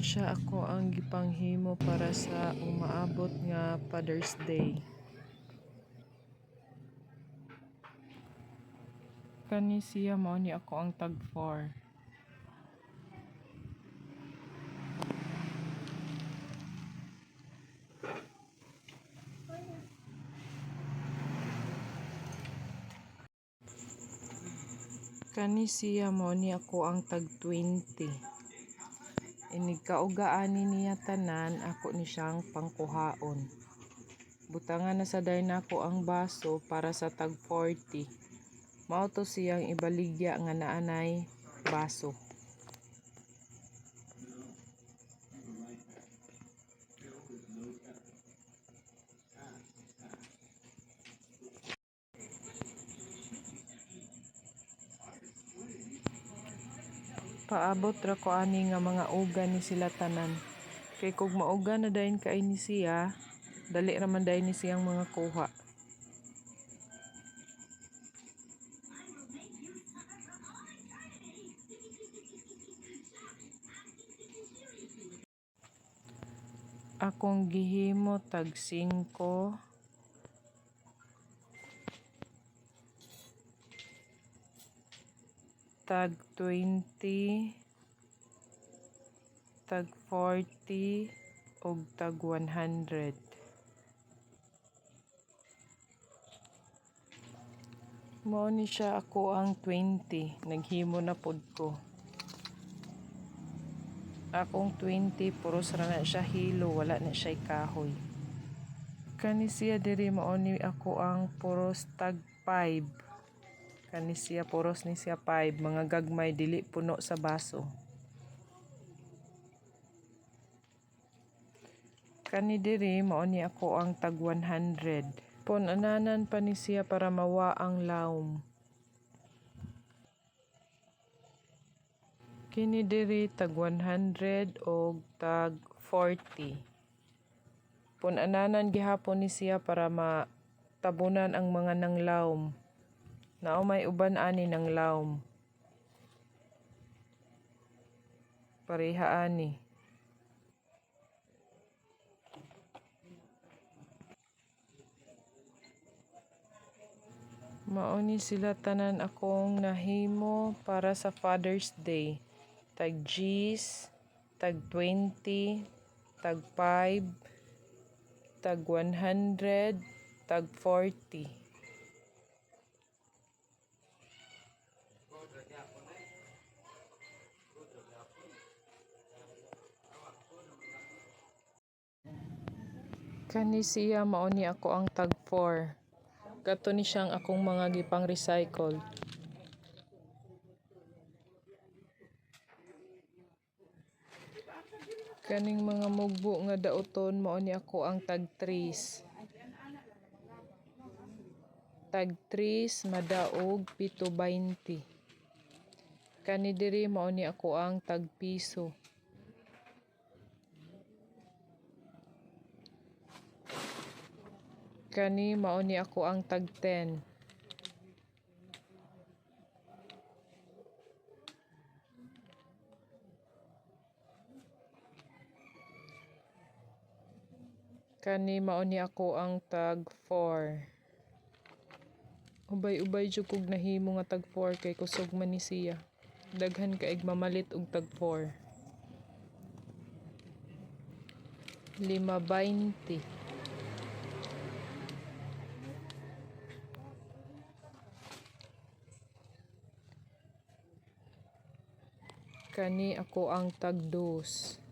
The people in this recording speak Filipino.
ni siya ako ang gipanghimo para sa umaabot nga Father's Day. Kani siya mao ni ako ang tag 4. Kani siya mao ni ako ang tag 20. Inig kaugaani niya tanan ako ni siyang pangkuhaon. Butangan na sa nako ang baso para sa tag 40. Mao to siyang ibaligya nga naanay baso. Paabot ra ko ani nga mga uga ni sila tanan. Kay kog mauga na dayon kay ni siya, dali ra man dayon ni siyang mga kuha. Akong gihimo tag 5 tag 20 tag 40 ug tag 100 Mao ni siya ako ang 20 naghimo na pud ko. Akong 20 puros ra na siya hilo wala na siya kahoy. Kani siya diri mao ni ako ang puros tag 5 kani siya puros ni siya 5 mga gagmay dili puno sa baso. Kani diri mao ni ako ang tag 100 pon ananan pa ni siya para mawa ang lawom kini diri tag 100 og tag 40 pon ananan gihapon ni siya para matabunan ang mga nanglawom Nao may uban ani ng lawom. Pareha ani. Mao ni sila tanan akong nahimo para sa Father's Day. Tag G's, tag 20, tag 5, tag 100, tag 40. Kani siya mao ako ang tag 4. Kato ni siyang akong mga gipang recycle. Kaning mga mugbo nga dauton mao ni ako ang tag 3. Tag 3 madaog 7.20. Kani diri mao ako ang tag piso. Kani mao ni ako ang tag 10. Kani mao ni ako ang tag 4. Ubay-ubay jud kog nahimo nga tag 4 kay kusog man ni siya. Daghan kaig mamalit og tag 4. Lima 20. Kani ako ang tag 2.